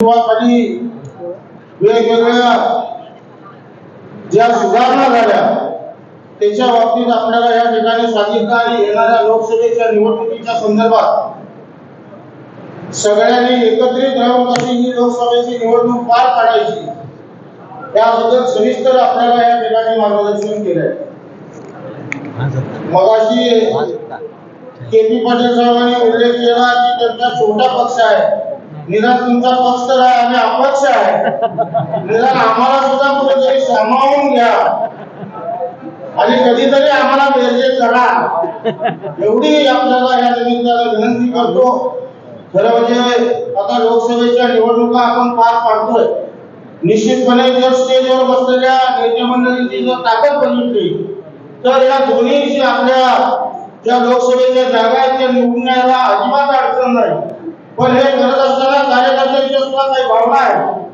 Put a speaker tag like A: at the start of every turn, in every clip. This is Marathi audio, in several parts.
A: खाली वेगवेगळ्या ज्या सुधारणा झाल्या त्याच्या बाबतीत आपल्याला या ठिकाणी सांगितलं आणि येणाऱ्या लोकसभेच्या निवडणुकीच्या संदर्भात सगळ्यांनी एकत्रित राहून कशी ही लोकसभेची निवडणूक पार पाडायची त्याबद्दल सविस्तर आपल्याला या ठिकाणी मार्गदर्शन केलंय. मगाशी के पी पाटील साहेबांनी उल्लेख केला की त्यांचा छोटा पक्ष आहे निदान तुमचा पक्ष तर आहे आम्ही अपक्ष आहे. निदान आम्हाला सुद्धा कुठेतरी सामावून घ्या. आणि कधीतरी आम्हाला बेरजे करा एवढी आपल्याला या निमित्तानं विनंती करतो. खरं म्हणजे आता लोकसभेच्या निवडणुका आपण पार पाडतोय. निश्चितपणे जर स्टेजवर बसलेल्या नेते मंडळींची जर ताकद बघितली तर या दोन्ही आपल्या ज्या लोकसभेच्या जागा आहेत त्या निवडण्याला अजिबात अडचण नाही. पण हे करत असताना कार्यकर्त्यांच्या सुद्धा काही भावना आहे.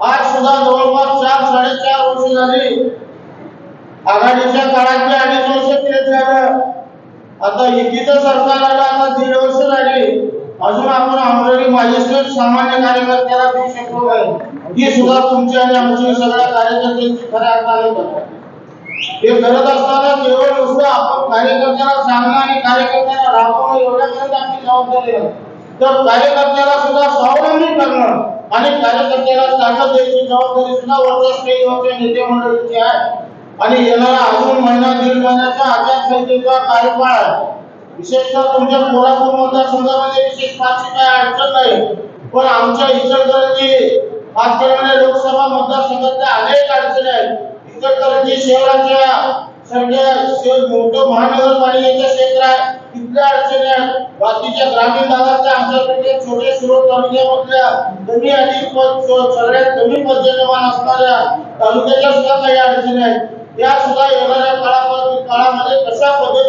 A: आज सुद्धा जवळपास चार साडेचार वर्ष झाली. आघाडीच्या काळातले अडीच वर्ष तेच झालं. आता युतीचं सरकार आलं आता दीड वर्ष झाली. अजून आपण ऑलरेडी मॅजिस्ट्रेट सामान्य कार्यकर्त्याला देऊ शकलो नाही. ही सुद्धा तुमची आणि आमची सगळ्या कार्यकर्त्यांची खऱ्या अर्थाने हे करत असताना केवळ नुसतं आपण कार्यकर्त्याला सांगणं आणि कार्यकर्त्याला राबवणं एवढ्यापर्यंत आपली जबाबदारी नाही तर कार्यकर्त्याला सुद्धा स्वावलंबी करणं आणि कार्यकर्त्याला ताकद द्यायची जबाबदारी सुद्धा वरच्या स्टेजवरच्या नेते मंडळीची आहे. आणि येणारा अजून महिना दीड महिन्याचा आचारसंहितेचा कार्यकाळ आहे. विशेषतः तुमच्या कोल्हापूर मतदारसंघामध्ये विशेष फारशी काय अडचण नाही. पण आमच्या इचलकरंजी पाच लोकसभा मतदारसंघातल्या अनेक अडचणी आहेत. इचलकरंजी शहराच्या सारख्या शहर मोठं महानगरपालिकेचं क्षेत्र आहे. तिथल्या अडचणी आहेत. बाकीच्या ग्रामीण भागातल्या आमच्याकडे छोटे सुरत तालुक्यामधल्या कमी आणि सगळ्यात कमी पर्जन्यमान असणाऱ्या तालुक्याच्या सुद्धा काही अडचणी आहेत. त्या सुद्धा येणाऱ्या काळामध्ये काळामध्ये कशा पद्धतीने